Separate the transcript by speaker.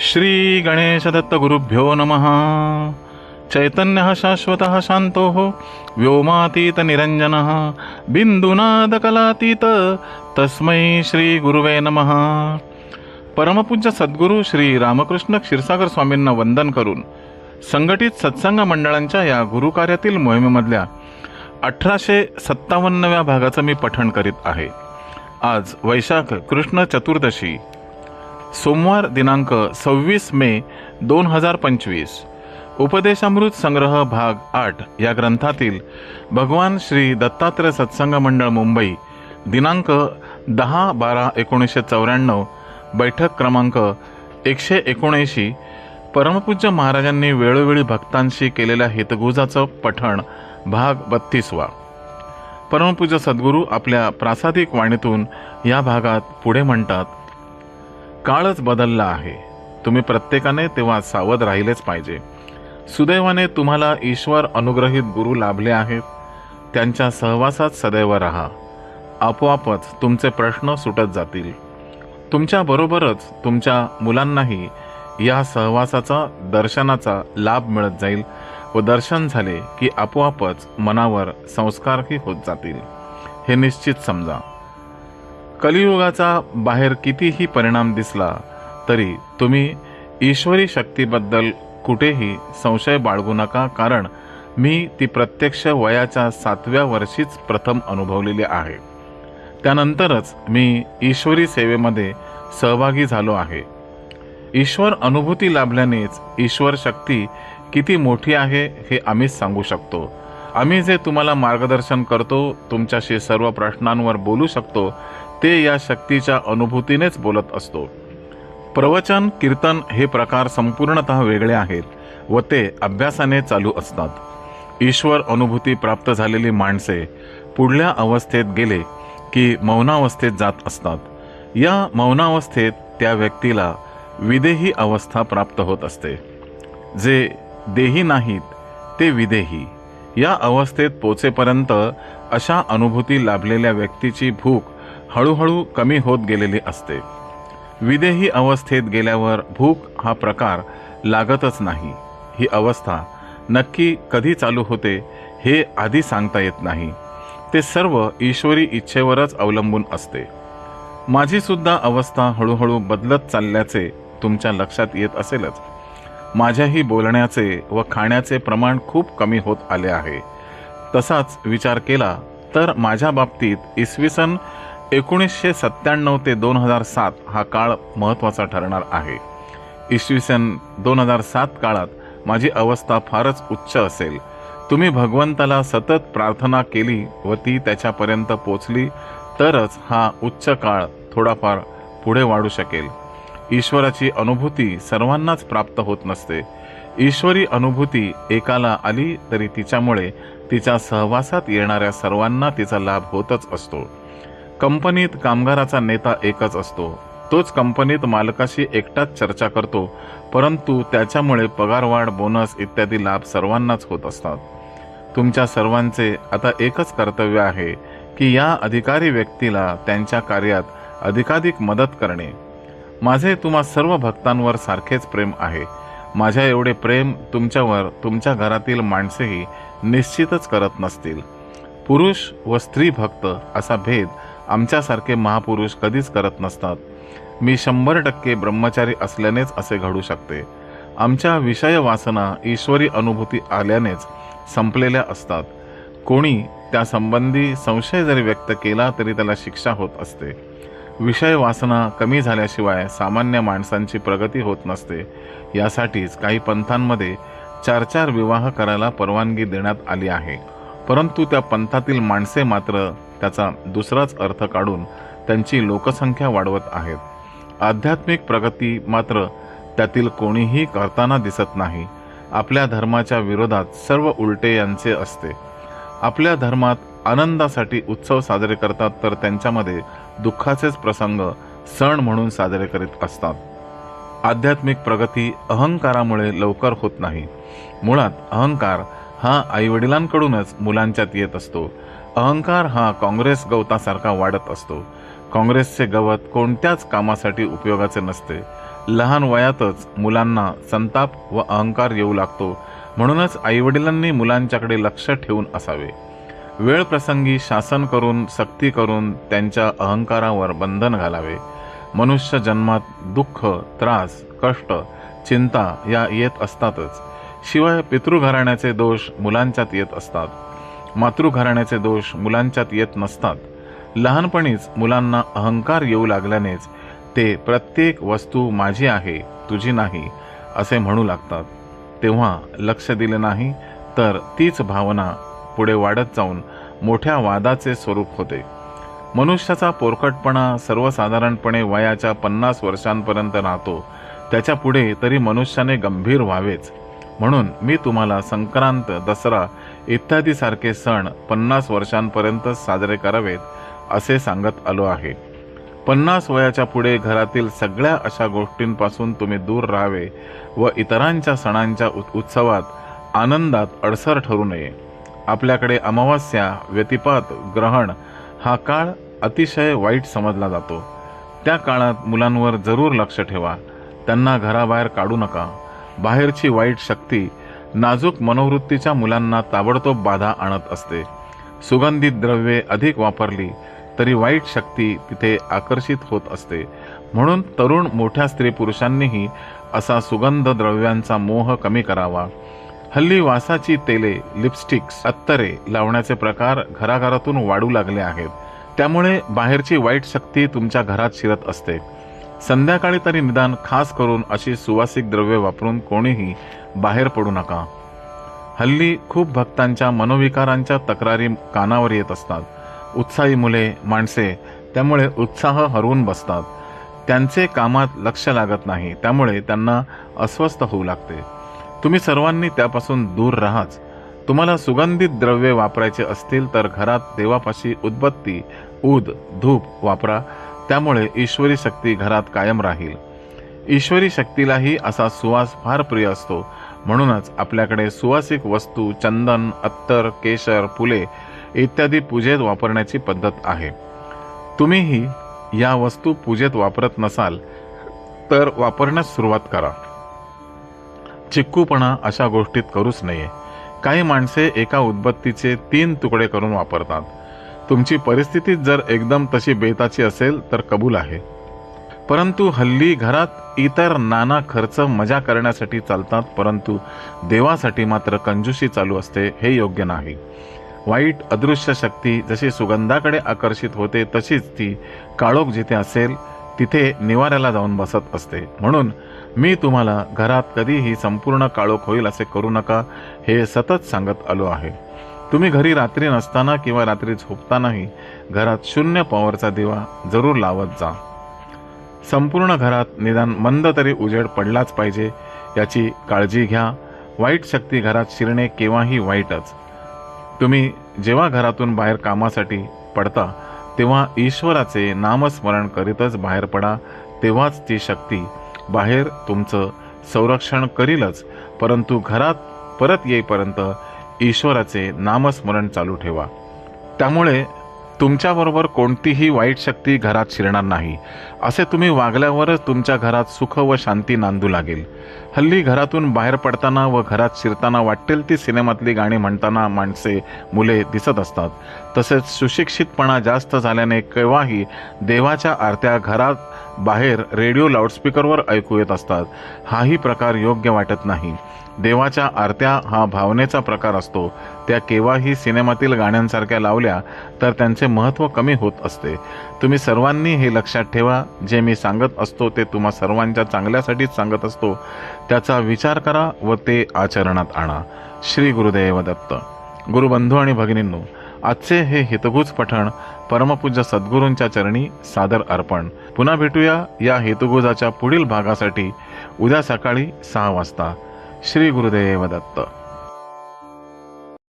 Speaker 1: श्री गणेशदत्तगुरुभ्यो नमः। चैतन्यः शाश्वतः शान्तोः व्योमातीतनिरञ्जनः बिन्दुनादकलातीत तस्मै श्रीगुरुवे नमः। परमपूज्य सद्गुरू श्री रामकृष्ण क्षीरसागर स्वामींना वंदन करून संघटित सत्संग मंडळांच्या या गुरुकार्यातील मोहिमेमधल्या अठराशे सत्तावन्नव्या भागाचं मी पठण करीत आहे. आज वैशाख कृष्ण चतुर्दशी सोमवार दिनांक सव्वीस मे दोन हजार पंचवीस. उपदेशामृत संग्रह भाग आठ या ग्रंथातील भगवान श्री दत्तात्रय सत्संग मंडळ मुंबई दिनांक दहा बारा एकोणीसशे चौऱ्याण्णव बैठक क्रमांक एकशे एकोणऐंशी परमपूज्य महाराजांनी वेळोवेळी भक्तांशी केलेल्या हितगुजाचं पठण भाग बत्तीसवा. परमपूज्य सद्गुरू आपल्या प्रासादिक वाणीतून या भागात पुढे म्हणतात काळच बदलला आहे. तुम्ही प्रत्येकाने तेव्हा सावध राहिलेच पाहिजे. सुदैवाने तुम्हाला ईश्वर अनुग्रहित गुरु लाभले आहेत. त्यांच्या सहवासात सदैव राहा. आपोआपच तुमचे प्रश्न सुटत जातील. तुमच्याबरोबरच तुमच्या मुलांनाही या सहवासाचा दर्शनाचा लाभ मिळत जाईल व दर्शन झाले की आपोआपच मनावर संस्कारही होत जातील. हे निश्चित समजा. कलियुगाचा बाहेर कितीही परिणाम दिसला तरी तुम्ही ईश्वरी शक्तीबद्दल कुठेही संशय बाळगू नका कारण मी ती प्रत्यक्ष वयाच्या सातव्या वर्षीच प्रथम अनुभवलेली आहे. त्यानंतरच मी ईश्वरी सेवेमध्ये सहभागी झालो आहे. ईश्वर अनुभूती लाभल्यानेच ईश्वर शक्ती किती मोठी आहे हे आम्हीच सांगू शकतो. आम्ही जे तुम्हाला मार्गदर्शन करतो तुमच्याशी सर्व प्रश्नांवर बोलू शकतो ते या शक्तीच्या अनुभूतीनेच बोलत असतो. प्रवचन कीर्तन हे प्रकार संपूर्णतः वेगळे आहेत व ते अभ्यासाने चालू असतात. ईश्वर अनुभूती प्राप्त झालेली माणसे पुढल्या अवस्थेत गेले की मौनावस्थेत जात असतात. या मौनावस्थेत त्या व्यक्तीला विदेही अवस्था प्राप्त होत असते. जे देही नाहीत ते विदेही. या अवस्थेत पोचेपर्यंत अशा अनुभूती लाभलेल्या व्यक्तीची भूक हळूहळू कमी होत गेलेली असते. विदेही अवस्थेत गेल्यावर भूक हा प्रकार लागतच नाही. ही अवस्था नक्की कधी चालू होते हे आधी सांगता येत नाही. ते सर्व ईश्वरी इच्छेवरच अवलंबून असते. माझीसुद्धा अवस्था हळूहळू बदलत चालल्याचे तुमच्या लक्षात येत असेलच. माझ्याही बोलण्याचे व खाण्याचे प्रमाण खूप कमी होत आले आहे. तसाच विचार केला तर माझ्या बाबतीत इसवी सन एकोणीसशे सत्त्याण्णव ते दोन हजार सात हा काळ महत्त्वाचा ठरणार आहे. इसवी सन दोन हजार सात काळात माझी अवस्था फारच उच्च असेल. तुम्ही भगवंताला सतत प्रार्थना केली व ती त्याच्यापर्यंत पोचली तरच हा उच्च काळ थोडाफार पुढे वाढू शकेल. ईश्वराची अनुभूती सर्वांनाच प्राप्त होत नसते. ईश्वरी अनुभूती एकाला आली तरी तिच्यामुळे तिच्या सहवासात येणाऱ्या सर्वांना तिचा लाभ होतच असतो. कंपनीत कामगाराचा नेता एकच असतो. तोच कंपनीत मालकाशी एकटाच चर्चा करतो परंतु त्याच्यामुळे पगारवाढ बोनस इत्यादी लाभ सर्वांनाच होत असतात. तुमच्या सर्वांचे आता एकच कर्तव्य आहे की या अधिकारी व्यक्तीला त्यांच्या कार्यात अधिकाधिक मदत करणे. माझे तुम्हा सर्व भक्तांवर सारखेच प्रेम आहे. माझ्या एवढे प्रेम तुमच्यावर तुमच्या घरातील माणसेही निश्चितच करत नसतील. पुरुष व स्त्री भक्त असा भेद आमच्यासारखे महापुरुष कधीच करत नसतात. मी शंभर टक्के ब्रह्मचारी असल्यानेच असे घडू शकते. आमच्या विषय वासना ईश्वरी अनुभूती आल्यानेच संपलेल्या असतात. कोणी त्या संबंधी संशय जरी व्यक्त केला तरी त्याला शिक्षा होत असते. विषय वासना कमी झाल्याशिवाय सामान्य माणसांची प्रगती होत नसते. यासाठीच काही पंथांमध्ये चार चार विवाह करायला परवानगी देण्यात आली आहे. परंतु त्या पंथातील माणसे मात्र त्याचा दुसराच अर्थ काढून त्यांची लोकसंख्या वाढवत आहेत. आध्यात्मिक प्रगती मात्र त्यातील कोणीही करताना दिसत नाही. आपल्या धर्माच्या विरोधात सर्व उलटे यांचे असते. आपल्या धर्मात आनंदासाठी उत्सव साजरे करतात तर त्यांच्यामध्ये दुःखाचेच प्रसंग सण म्हणून साजरे करीत असतात. आध्यात्मिक प्रगती अहंकारामुळे लवकर होत नाही. मुळात अहंकार हा आईवडिलांकडूनच मुलांच्यात येत असतो. अहंकार हा काँग्रेस गवतासारखा वाढत असतो. काँग्रेसचे गवत कोणत्याच कामासाठी उपयोगाचे नसते. लहान वयातच मुलांना संताप व अहंकार येऊ लागतो. म्हणूनच आईवडिलांनी मुलांच्याकडे लक्ष ठेवून असावे. वेळ प्रसंगी शासन करून सक्ती करून त्यांच्या अहंकारावर बंधन घालावे. मनुष्य जन्मात दुःख त्रास कष्ट चिंता या येत असतातच. शिवाय पितृघराण्याचे दोष मुलांच्यात येत असतात. मातृघराण्याचे दोष मुलांच्यात येत नसतात. लहानपणीच मुलांना अहंकार येऊ लागल्यानेच ते प्रत्येक वस्तू माझी आहे तुझी नाही असे म्हणू लागतात. तेव्हा लक्ष दिले नाही तर तीच भावना पुढे वाढत जाऊन मोठ्या वादाचे स्वरूप होते. मनुष्याचा पोरकटपणा सर्वसाधारणपणे वयाच्या पन्नास वर्षांपर्यंत राहतो. त्याच्या पुढे तरी मनुष्याने गंभीर व्हावेच. म्हणून मी तुम्हाला संक्रांत दसरा इत्यादीसारखे सण पन्नास वर्षांपर्यंत साजरे करावेत असे सांगत आलो आहे. पन्नास वयाच्या पुढे घरातील सगळ्या अशा गोष्टींपासून तुम्ही दूर राहावे व इतरांच्या सणांच्या उत्सवात आनंदात अडसर ठरू नये. आपल्याकडे अमावस्या व्यतिपात ग्रहण हा काळ अतिशय वाईट समजला जातो. त्या काळात मुलांवर जरूर लक्ष ठेवा. त्यांना घराबाहेर काढू नका. बाहेरची वाईट शक्ती नाजूक मनोवृत्तीच्या मुलांना ताबडतोब बाधा आणत असते. सुगंधित द्रव्ये अधिक वापरली तरी वाईट शक्ती तिथे आकर्षित होत असते. म्हणून तरुण मोठ्या स्त्री पुरुषांनीही असा सुगंध द्रव्यांचा मोह कमी करावा. हल्ली वासाची तेले लिपस्टिक्स अत्तरे लावण्याचे प्रकार घराघरातून वाढू लागले आहेत. त्यामुळे बाहेरची वाईट शक्ती तुमच्या घरात शिरत असते. संध्याकाळी तरी निदान खास करून अशी सुवासिक द्रव्ये वापरून कोणीही बाहेर पडू नका. हल्ली खूप भक्तांच्या मनोविकारांच्या तक्रारी कानावर येत असतात. उत्साही मुले माणसे त्यामुळे उत्साह हरवून बसतात. त्यांचे कामात लक्ष लागत नाही त्यामुळे त्यांना अस्वस्थ होऊ लागते. तुम्ही सर्वांनी त्यापासून दूर राहाच. तुम्हाला सुगंधित द्रव्ये वापरायचे असतील तर घरात देवापाशी उदबत्ती ऊद धूप वापरा. त्यामुळे ईश्वरी शक्ती घरात कायम राहील. ईश्वरी शक्तीलाही असा सुवास फार प्रिय असतो. म्हणूनच आपल्याकडे सुवासिक वस्तू चंदन अत्तर केशर फुले इत्यादी पूजेत वापरण्याची पद्धत आहे. तुम्हीही या वस्तू पूजेत वापरत नसाल तर वापरण्यास सुरुवात करा. चिक्कूपणा अशा गोष्टीत करूच नये. काही माणसे एका उदबत्तीचे तीन तुकडे करून वापरतात. तुमची परिस्थिती जर एकदम तशी बेताची असेल तर कबूल आहे. परंतु हल्ली घरात इतर नाना खर्च मजा करण्यासाठी चालतात परंतु देवासाठी मात्र कंजूशी चालू असते हे योग्य नाही. वाईट अदृश्य शक्ती जशी सुगंधाकडे आकर्षित होते तशीच ती काळोख जिथे असेल तिथे निवाऱ्याला जाऊन बसत असते. म्हणून मी तुम्हाला घरात कधीही संपूर्ण काळोख होईल असे करू नका हे सतत सांगत आलो आहे. तुम्ही घरी रात्री नसताना किंवा रात्री झोपतानाही घरात शून्य पॉवरचा दिवा जरूर लावत जा. संपूर्ण घरात निदान मंद तरी उजेड पडलाच पाहिजे याची काळजी घ्या. वाईट शक्ती घरात शिरणे केव्हाही वाईटच. तुम्ही जेव्हा घरातून बाहेर कामासाठी पडता तेव्हा ईश्वराचे नामस्मरण करीतच बाहेर पडा तेव्हाच ती शक्ती बाहेर तुमचं संरक्षण करीलच परंतु घरात परत येईपर्यंत ईश्वराचे नामस्मरण चालू ठेवा. त्यामुळे तुमच्याबरोबर कोणतीही वाईट शक्ती घरात शिरणार नाही. असे तुम्ही वागल्यावरच तुमच्या घरात सुख व शांती नांदू लागेल. हल्ली घरातून बाहेर पडताना व घरात शिरताना वाटेल ती सिनेमातली गाणी म्हणताना माणसे मुले दिसत असतात. तसेच सुशिक्षितपणा जास्त झाल्याने केव्हाही देवाच्या आरत्या घरात बाहेर रेडिओ लाऊडस्पीकरवर ऐकू येत असतात. हाही प्रकार योग्य वाटत नाही. देवाच्या आरत्या हा भावनेचा प्रकार असतो. त्या केव्हाही सिनेमातील गाण्यांसारख्या लावल्या तर त्यांचे महत्त्व कमी होत असते. तुम्ही सर्वांनी हे लक्षात ठेवा. जे मी सांगत असतो ते तुम्हा सर्वांच्या चांगल्यासाठीच सांगत असतो. त्याचा विचार करा व ते आचरणात आणा. श्री गुरुदेव दत्त गुरुबंधू आणि भगिनींनो आजचे हे हितगुज पठण परमपूज्य सद्गुरूंच्या चरणी सादर अर्पण. पुन्हा भेटूया या हेतुगुजाच्या पुढील भागासाठी उद्या सकाळी सहा वाजता. श्री गुरुदेव दत्त.